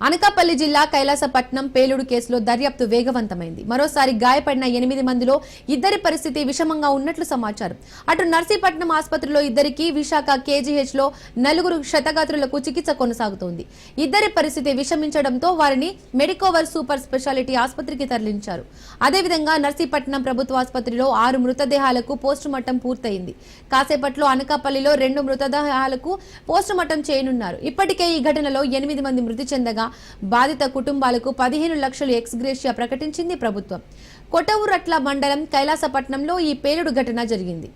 అనకాపల్లి జిల్లా కైలాసపట్నం పేలుడు కేసులో దర్యాప్తు వేగవంతమైంది. మరోసారి గాయపడిన ఎనిమిది మందిలో ఇద్దరి పరిస్థితి విషమంగా ఉన్నట్లు సమాచారం. అటు నర్సీపట్నం ఆసుపత్రిలో ఇద్దరికి విశాఖ కేజీహెచ్లో నలుగురు క్షతగాత్రులకు చికిత్స కొనసాగుతోంది. ఇద్దరి పరిస్థితి విషమించడంతో వారిని మెడికోవర్ సూపర్ స్పెషాలిటీ ఆసుపత్రికి తరలించారు. అదేవిధంగా నర్సీపట్నం ప్రభుత్వ ఆసుపత్రిలో ఆరు మృతదేహాలకు పోస్టుమార్టం పూర్తయింది. కాసేపట్లో అనకాపల్లిలో రెండు మృతదేహాలకు పోస్టుమార్టం చేయనున్నారు. ఇప్పటికే ఈ ఘటనలో ఎనిమిది మంది మృతి చెందగా బాధిత కుటుంబాలకు పదిహేను లక్షలు ఎక్స్గ్రేషియా ప్రకటించింది ప్రభుత్వం. కొటవురట్ల మండలం కైలాసపట్నంలో ఈ పేలుడు ఘటన జరిగింది.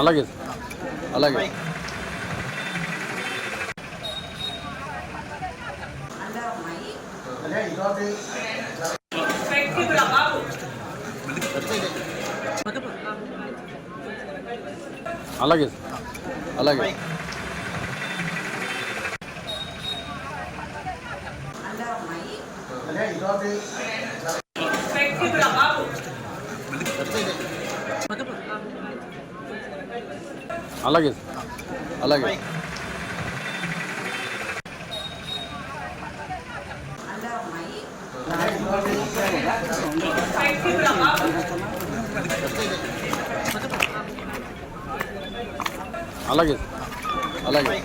అలాగే అలాగే. అలాగే అలాగే. అలాగే అలాగే. అలాగే అలాగే.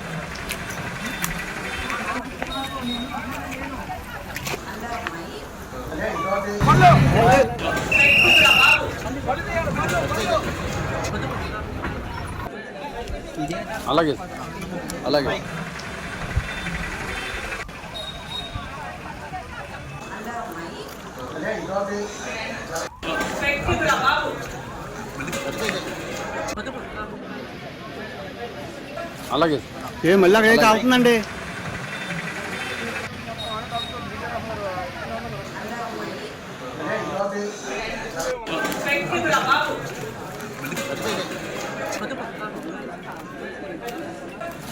అలాగే. అలాగే. అలాగే. ఏ మళ్ళీ అక్కడ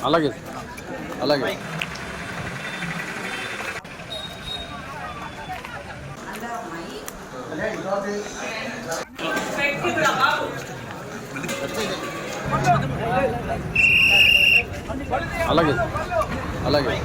అలాగే అలాగే సార్. అలాగే. అలాగే సార్.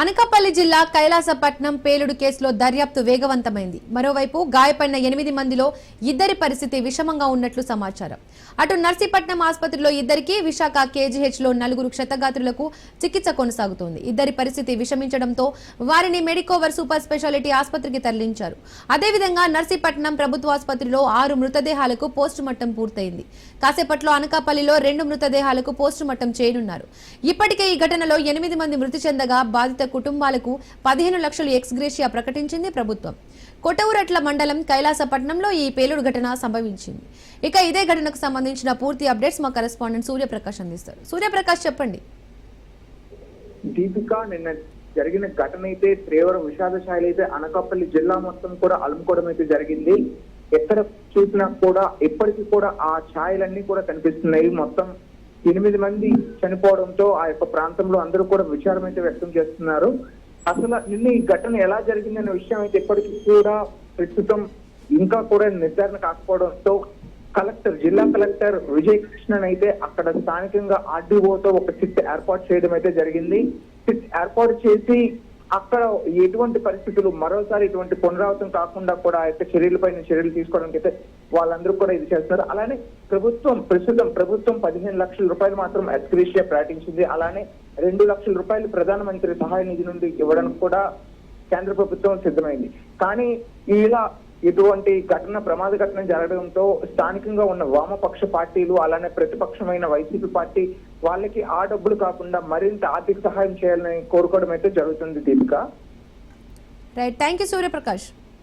అనకాపల్లి జిల్లా కైలాసపట్నం పేలుడు కేసులో దర్యాప్తు వేగవంతమైంది. మరోవైపు గాయపడిన ఎనిమిది మందిలో ఇద్దరి పరిస్థితి విషమంగా ఉన్నట్లు సమాచారం. అటు నర్సీపట్నం ఆసుపత్రిలో ఇద్దరికి విశాఖ కేజీహెచ్లో నలుగురు క్షతగాత్రులకు చికిత్స కొనసాగుతోంది. ఇద్దరి పరిస్థితి విషమించడంతో వారిని మెడికోవర్ సూపర్ స్పెషాలిటీ ఆసుపత్రికి తరలించారు. అదేవిధంగా నర్సీపట్నం ప్రభుత్వ ఆసుపత్రిలో ఆరు మృతదేహాలకు పోస్టుమార్టం పూర్తయింది. కాసేపట్లో అనకాపల్లిలో రెండు మృతదేహాలకు పోస్టుమార్టం చేయనున్నారు. ఇప్పటికే ఈ ఘటనలో ఎనిమిది మంది మృతి చెందగా బాధిత కుటుంబాలకు పదిహేను లక్షలు ఎక్స్గ్రేషియా ప్రకటించింది ప్రభుత్వం. కొటవురట్ల మండలం కైలాసపట్నంలో ఈ పేలుడు ఘటన సంభవించింది. ఇక ఇదే ఘటనకు సంబంధించిన పూర్తి అప్డేట్స్ మా కరెస్పాండెంట్ సూర్యప్రకాష్ అందిస్తారు. సూర్యప్రకాష్ చెప్పండి. దీపిక నిన్న జరిగిన ఘటన అయితే తీవ్ర విషాదశాలి అయితే అనకాపల్లి జిల్లా మొత్తం కూడా అలుముకోవడం అయితే జరిగింది. ఎక్కడ చూసినా కూడా ఇప్పటికీ కూడా ఆ ఛాయలన్నీ కూడా కనిపిస్తున్నాయి. మొత్తం ఎనిమిది మంది చనిపోవడంతో ఆ యొక్క ప్రాంతంలో అందరూ కూడా విచారం అయితే వ్యక్తం చేస్తున్నారు. అసలు నిన్న ఈ ఘటన ఎలా జరిగిందనే విషయం అయితే ఇప్పటికీ కూడా ప్రస్తుతం ఇంకా కూడా నిర్ధారణ కాకపోవడంతో కలెక్టర్ జిల్లా కలెక్టర్ విజయ్ కృష్ణన్ అయితే అక్కడ స్థానికంగా ఆర్డీఓతో ఒక సిట్ ఏర్పాటు చేయడం అయితే జరిగింది. సిట్ ఏర్పాటు చేసి అక్కడ ఎటువంటి పరిస్థితులు మరోసారి ఇటువంటి పునరావృతం కాకుండా కూడా ఆ యొక్క చర్యలపైన చర్యలు తీసుకోవడానికి అయితే వాళ్ళందరూ కూడా ఇది చేస్తున్నారు. అలానే ప్రభుత్వం ప్రస్తుతం ప్రభుత్వం పదిహేను లక్షల రూపాయలు మాత్రం అస్క్రీషియా ప్రకటించింది. అలానే రెండు లక్షల రూపాయలు ప్రధానమంత్రి సహాయ నిధి నుండి ఇవ్వడానికి కూడా కేంద్ర ప్రభుత్వం సిద్ధమైంది. కానీ ఇలా ఇటువంటి ఘటన ప్రమాద ఘటన జరగడంతో స్థానికంగా ఉన్న వామపక్ష పార్టీలు అలానే ప్రతిపక్షమైన వైసీపీ పార్టీ వాళ్ళకి ఆ డబ్బులు కాకుండా మరింత ఆర్థిక సహాయం చేయాలని కోరుకోవడం అయితే జరుగుతుంది Deepika. Right thank you Suryaprakash